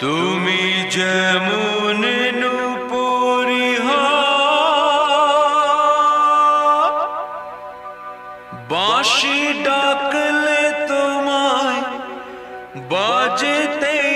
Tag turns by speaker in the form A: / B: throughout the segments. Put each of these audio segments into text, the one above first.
A: তুমি যেমন নুপরিহা বাঁশি ডাকলে তোমায় বাজতেই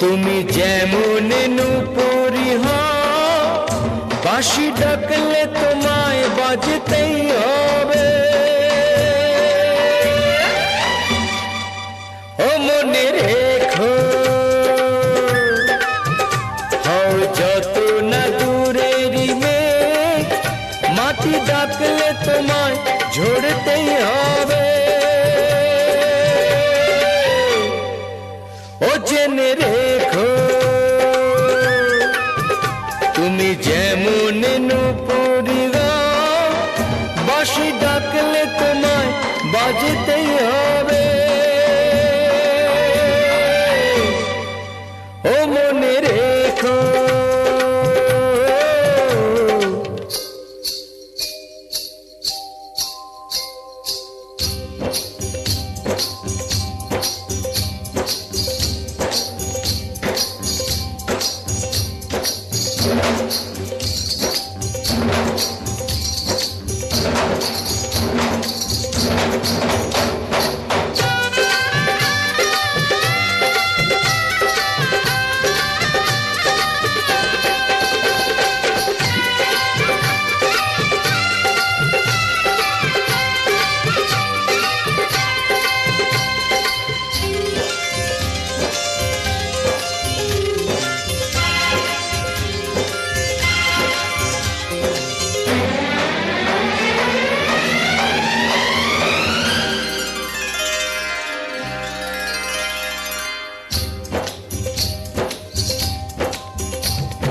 A: তুমি যেমন নুপুরি
B: হাসি ডাকলে তোমায় বাজতেই হবে।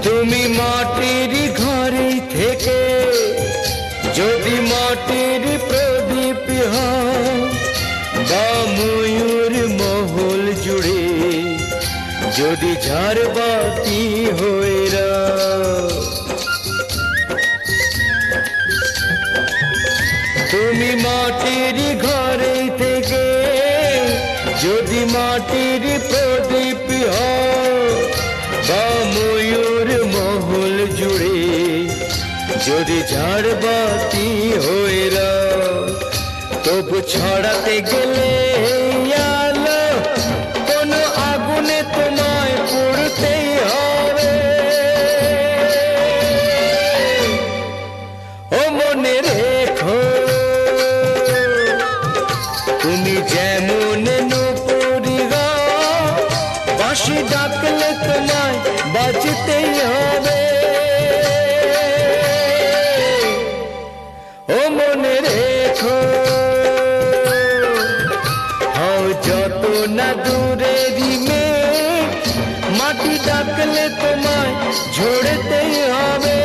B: তুমি মাটির ঘরে থেকে যদি মাটির প্রদীপ বা ময়ূর মহল জুড়ে যদি ঝাড়বাতি হয়ে তুমি মাটির ঘরে থেকে যদি মাটির প্রদীপ যদি ঝাড়বাতি হয়ে রাও, তবু ছড়াতে গেলে আলো কোনো আগুনে তোমায় ডাকলে তোমায় বাজতেই হবে। না দূরে রিমে মাটি ডাকলে তোমায় ঝরতেই হবে।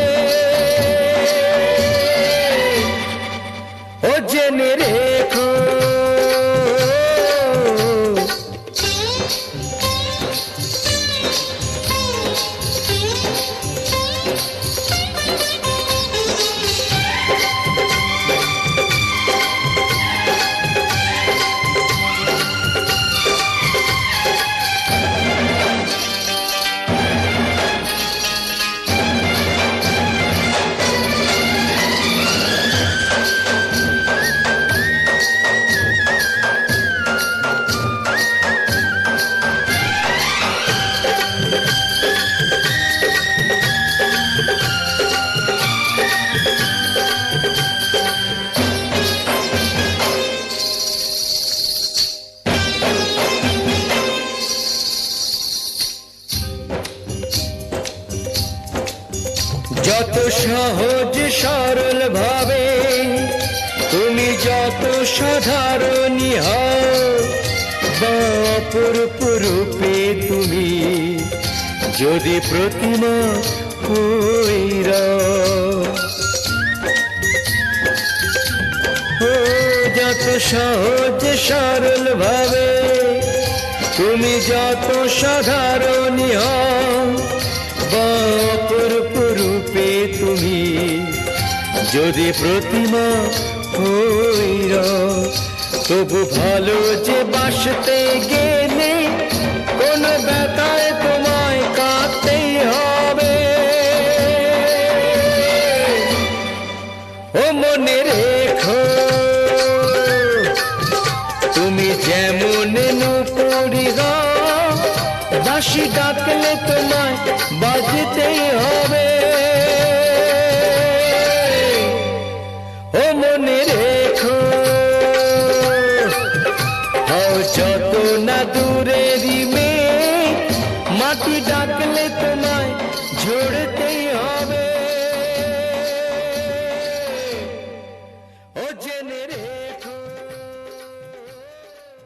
B: যত সহজ সরল ভাবে, তুমি যত সাধারণী হও তুমি যদি প্রতিমা হইর যত সহজ সরল ভাবে, তুমি যত সাধারণী হও যদি প্রতিমা হইর তবু ভালো যে বাসতে গেলে কোন ব্যথায় তোমায় কাঁদতেই হবে। ও মনে রেখো, তুমি যেমন নুপুরি বাসি ডাকলে তোমায় বাজতেই হবে। যত না দূরেরই মেয়ে মাটি ডাকলে তোমায়